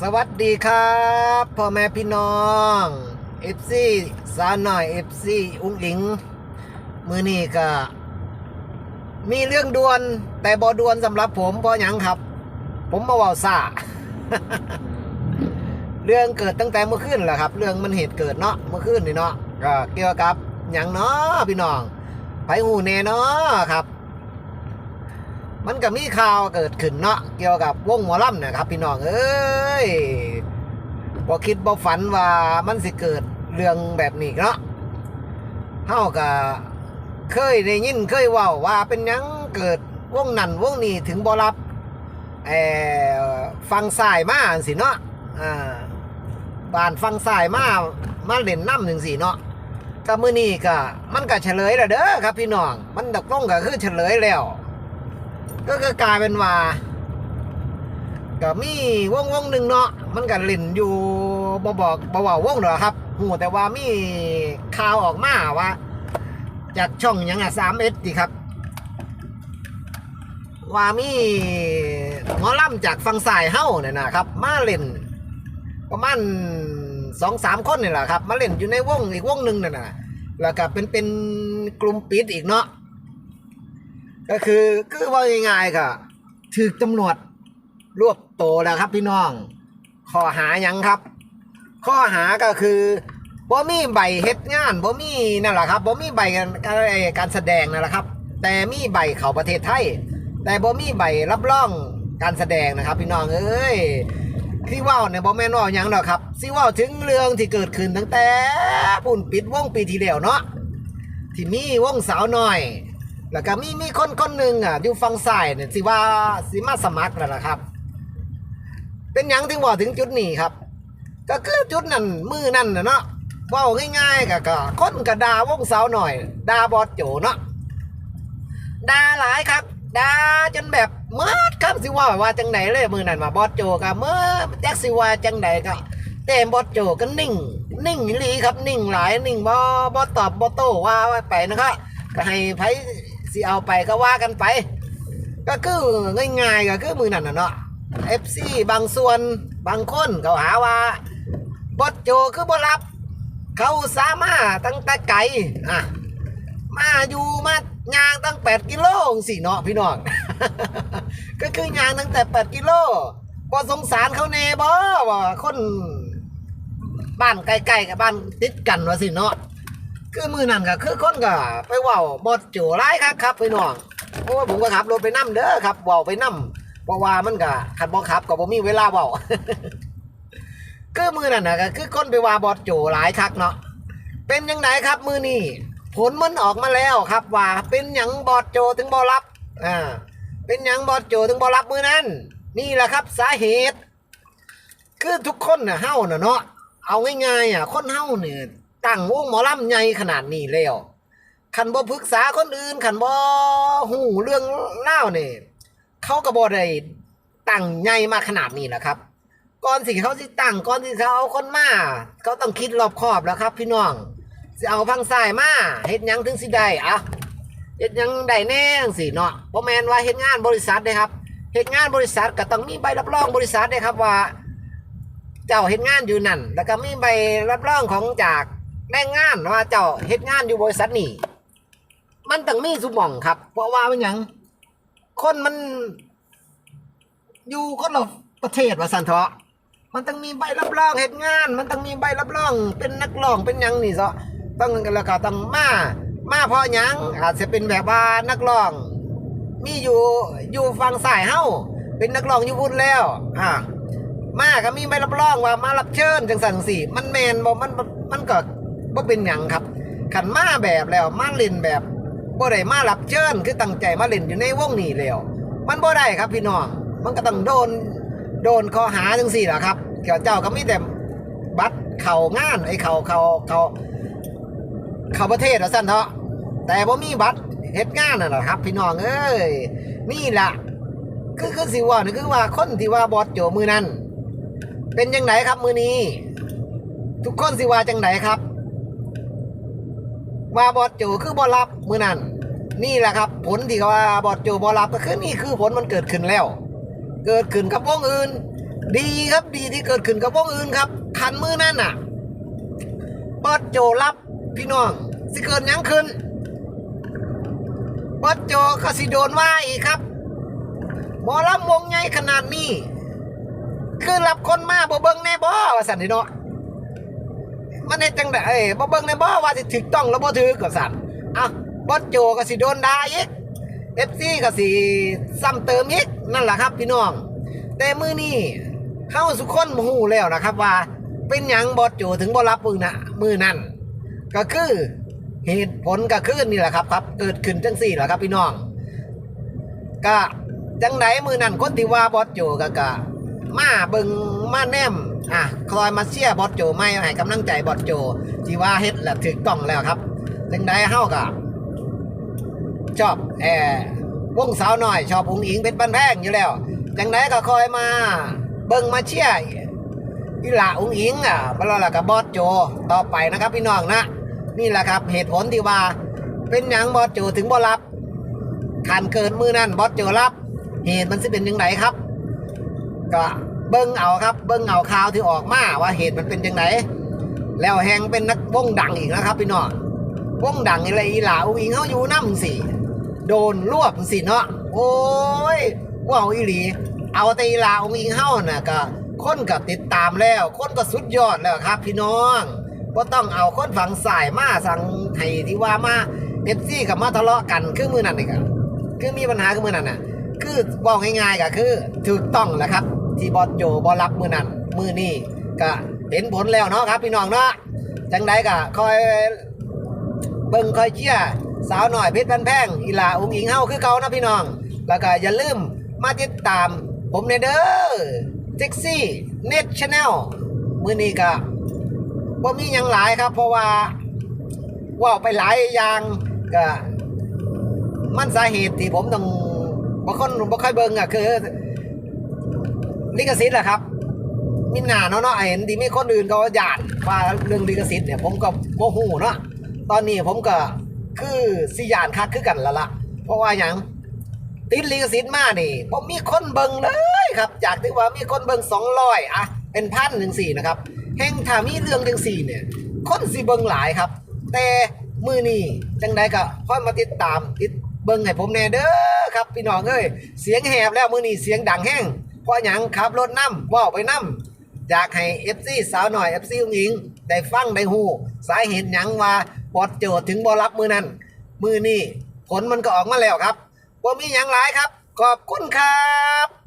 สวัสดีครับพ่อแม่พี่น้องเอฟซีสาวหน่อยเอฟซีอุ้งอิง มือนี้ก็ มีเรื่องด่วน แต่บอด่วนสำหรับผมพราะหยังครับ ผมมาว่าซาเรื่องเกิดตั้งแต่เมื่อคืนแหละครับ เรื่องมันเหตุเกิดเนาะเมื่อคืนนี่เนาะก็เกี่ยวกับหยังเนาะพี่น้องไผหูแน่เนาะครับ มันก็มีข่าวเกิดขึ้นเนาะเกี่ยวกับวงหมอลำเนี่ยครับ พี่น้องเอ้ยบ่คิดบ่ฝันว่ามันสิเกิดเรื่องแบบนี้เนาะเฮาก็เคยได้ยินเคยเว้าว่าเป็นยังเกิดวงนั่นวงนี้ถึงบ่รับเอ่อฟังสายมาจังซี่เนาะอ่าบานฟังสายมามาเล่นน้ำจังซี่เนาะก็มือนี้ก็มันก็เฉลยแล้วเด้อครับพี่น้อง มันตกลงก็คือเฉลยแล้ว ก็คือกลายเป็นว่าก็มีวงวงหนึ่งเนาะมันก็เล่นอยู่บบอกบเว่าวงเหรอครับหูแต่ว่ามีข่าวออกมาว่า จากช่องยังอะสามเอสดีครับ ว่ามีหมอล่ำจากฟังสายเฮ้าเนี่ยนะครับ มาเล่นประมาณสองสามคนนี่แหละครับ มาเล่นอยู่ในวงอีกวงหนึ่งเนั่นน่ะแล้วก็เป็นเป็นกลุ่มปิดอีกเนาะ ก็คือคือว่าง่ายๆก็ถือตำรวจรวบโตวแล้วครับพี่น้องข้อหายังครับ ข้อหาก็คือบ่มีใบเฮ็ดงานบ่มีนั่นแหละครับบ่มีใบการการการแสดงนั่นแหละครับ แต่มีใบเข้าประเทศไทย แต่บ่มีใบรับรองการแสดงนะครับ พี่น้องเอ้ยที่ว่าเนี่ยบ่แม่นว่าหยังดอกครับสิว่าถึงเรื่องที่เกิดขึ้นตั้งแต่ปุ่นปิดวงปีที่แล้วเนาะที่มีวงสาวน้อย แล้วก็มีมีคนคนหนึ่งอะอยู่ฝั่งซ้ายเนี่ยสิว่าสิมาสมัครแล้วล่ะครับ เป็นหยังถึงว่าถึงจุดนี้ครับ ก็คือจุดนั้นมือนั่นนะเนาะเว่าง่ายๆก็ก็คนก็ด่าวงสาวหน่อยด่าบอสโจเนาะด่าหลายครับด่าจนแบบเมื่อครับสิว่าว่าจังไหนเลยมือนั่นมาบอสโจก็เมื่อแจ็คสิว่าจังไหนก็แต่บอสโจก็นิ่ง นิ่งหลีครับนิ่งหลายนิ่งบ่บ่ตอบบ่โต้ว่าไปนะครับก็ให้ไผ สิเอาไปก็ว่ากันไป ก็คือง่ายๆก็คือมือนั่นน่ะเนาะ FC บางส่วนบางคนเขาหาว่าบดโจคือบรับ เขาสามารถตั้งแต่ไกลอะมาอยู่มายางตั้ง8กิโลสิเนาะพี่น้อง ก็คือยางตั้งแต่8กิโลบ่สงสารเขาแน่บ่ว่าคน บ้านใกล้ๆกับบ้านติดกันว่าสิเนาะ คือมือนั่นก็คือคนก็ไปว่าบดโจร้ายครับครับพี่น้องเพราะว่าผมก็ขับรถไปนั่มเด้อครับว่าไปนั่มเพราะว่ามันก็ขันบ่ขับก็บ่มีเวลาว้าคือมือนั่นนะก็คือคนไปว่าบอดโจหลายคักเนาะเป็นยังไงครับมือนี้ผลมันออกมาแล้วครับว่า เป็นหยังบอดโจถึงบ่รับอ่าเป็นหยังบอดโจถึงบ่รับมือนั้นนี่แหละครับสาเหตุ คือทุกคนน่ะเฮ้าน่ะเนาะเอาง่ายๆอะคนเฮ้าเนี่ย ตั้งวงหมอลำใหญ่ขนาดนี้แล้วคันบ่ปรึกษาคนอื่นคันบ่หูเรื่องเล่าวนี่ยเขาก็บ่ได้ตั้งใหญ่มาขนาดนี้แหละครับก่อนสิเขาสิตั้งก่อนสิเขาเอาคนมาเขาต้องคิดรอบคอบแล้วครับ พี่น้องสิเอาพังซ้ายมาเฮ็ดยังถึงสิได้อะเฮ็ดยังได้แน่จังสิเนาะบ่แมนว่าเฮ็ดงานบริษัทเด้ครับเฮ็ดงานบริษัทก็ต้องมีใบรับรองบริษัทเด้ครับว่า เจ้าเฮ็ดงานอยู่นั่น แล้วก็มีใบรับรองของจาก แรงงานว่าเจ้าเฮ็ดงานอยู่บริษัทนี่มันต้องมีสุหม่องครับ เพราะว่าเป็นหยังคนมัน อยู่คนละประเทศว่าสันเถาะมันต้องมีใบรับรองเฮ็ดงาน มันต้องมีใบรับรอง เป็นนักร้องเป็นหยังนี่ซะต้องแล้วก็ต้องมามาเพราะหยังอาจจะเป็นแบบว่านักร้อง มีอยู่อยู่ฝั่งสายเฮาเป็นนักร้องอยู่พุ่นแล้ว อ่ามาก็มีใบรับรองว่ามารับเชิญจังสันสี่ มันแมนบ่มันมันมันก็ บ่าเป็นหยังครับขันมาแบบแล้วมาเล่นแบบบ่ได้มารับเชิญคือตั้งใจมาเล่นอยู่ในวงนี้แล้ว มันบ่ได้ครับพี่น้องมันก็ต้องโดนโดนข้อหาจังสี่ล่ะครับเกี่ยวเจ้าก็มีแต่บัตรเข้างานไอ้เข้าเข้าเข้าเข้าประเทศว่าซั่นเถาะแต่บ่มีบัตรเฮ็ดงานน่ะล่ะครับ พี่น้องเอ้ยนี่ล่ะคือคือสิว่านี่คือว่าคนที่ว่าบอสโจมือนั้นเป็นยังไงครับมือนี้ ทุกคนสิว่าจังไดครับ ว่าบอดโจคือบอรับมือนั้นนี่แหละครับ ผลที่ว่าบอดโจบอรับก็คือนี่คือผลมันเกิดขึ้นแล้ว เกิดขึ้นกับวงอื่น ดีครับดีที่เกิดขึ้นกับวงอื่นครับคันมือนั่นน่ะบอสโจรับพี่น้องสิเกิดยังขึ้นบอสโจก็สิโดนว่าอีกครับหมอลำวงใหญ่ขนาดนี้คือรับคนมาบ่เบิ่งแน่บ่ว่าสันนี่เนาะ มันเฮ็ดจังไดเอ้ยบ่เบิ่งแน่บ่ว่าสิถูกต้องแล้วบ่ถูกก็สั่นอะบอสโจก็สิโดนด่าอีก FC ก็สิซ้ำเติมอีกนั่นแหละครับ พี่น้อง แต่มื้อนี้เฮาสุกคนฮู้แล้วนะครับว่า เป็นหยังบอสโจถึงบ่รับมือนะมือนั่นก็คือเหตุผลก็คือนี่แหละครับครับ เกิดขึ้นจังสี่แหละครับ พี่น้อง ก็จังไดมือนั่นคนที่ว่าบอสโจก็ก็มาเบิงมาแนม อะคอยมาเชียร์บอสโจไม่ให้กำลังใจบอสโจที่ว่าเฮ็ดและถูกต้องแล้วครับจังไดเฮาก็ชอบแอวงสาวหน้อย ชอบอุ้งอิงเป็นปันแพงอยู่แล้วจังไดก็คอยมาเบิงมาเชียร์อีหละอุ้งอิงอะบลาละกับบอสโจต่อไปนะครับ พี่น้องนะนี่แหละครับ เหตุผลที่ว่า เป็นหยังบอสโจถึงบ่รับขันเกินมือนั่นบอสโจรับ เหตุมันสิเป็นยังไงครับ ก็ เบิ้งเอาครับ เบิ้งเอาข่าวที่ออกมาว่าเหตุมันเป็นยังไงแล้วแหงเป็นนักวงดังอีกนะครับพี่น้องวงดังอะไรอีหลาอุ้งอิงเขาอยู่น้ำสิโดนรวบสิเนาะโอ้ยว้าวอีหลี เอาแต่อีหลาอุ้งอิงเฮาน่ะก็คนก็ติดตามแล้ว คนก็สุดยอดแล้วครับ พี่น้องก็ต้องเอาคนฝังสายมาสั่งไห้ที่ว่ามาเอฟซี่กับมาทะเลาะกันคือมือนั่นเองคือมีปัญหาคือมือนั้นน่ะ คือบอกง่ายๆก็คือถูกต้องแหละครับ ที่บอสโจบอลรับมือนั้นมือนี้ก็เห็นผลแล้วเนาะครับพี่น้องเนาะจังใดก็คอยเบิ่งคอยเชียร์สาวหน่อยเพชรบันแพงอีหลาอุ้งอิงเฮาคือเก่านะพี่น้อง แล้วก็อย่าลืมมาติดตาม ผมในเด้อเซ็กซี่เน็ตชาแนลมือนี้ก็บ่มีหยังหลายครับ เพราะว่าว่าไปหลายอย่างก็มันสาเหตุที่ผมต้องบางคนบ่ค่อยเบิ่งอะคือ ลิขสิทธิ์แหละครับมินหนาเนาะเนาะเห็นที่มีคนอื่นเขาหยาดว่าเรื่องลิขสิทธิ์เนี่ยผมก็โมโหเนาะตอนนี้ผมก็คือสิยานคักคือกันละละเพราะว่าอย่างติดลิขสิทธิ์มานี่ผมมีคนเบิ่งเลยครับ จากที่ว่ามีคนเบิ่งสองร้อยอะเป็นพันหนึ่งสี่นะครับแห่งถ้ามีเรื่องจังสี่เนี่ย คนสิเบิ่งหลายครับ แต่มือนี่จังใดก็ค่อยมาติดตามติดเบิ่งให้ผมแน่เด้อครับพี่น้องเอ้ยเสียงแหบแล้วมือนี่เสียงดังแห้ง เพราะหยังขับรถนํว่าไปนํอยากให้เอฟซีสาวหน่อย FC อุ้งอิงได้ฟังได้หูสาเหตุหยังว่าบอดโจอถึงบอรับมือนั้นมือนี่ผลมันก็ออกมาแล้วครับว่ามีหยังหลายครับ ขอบคุณครับ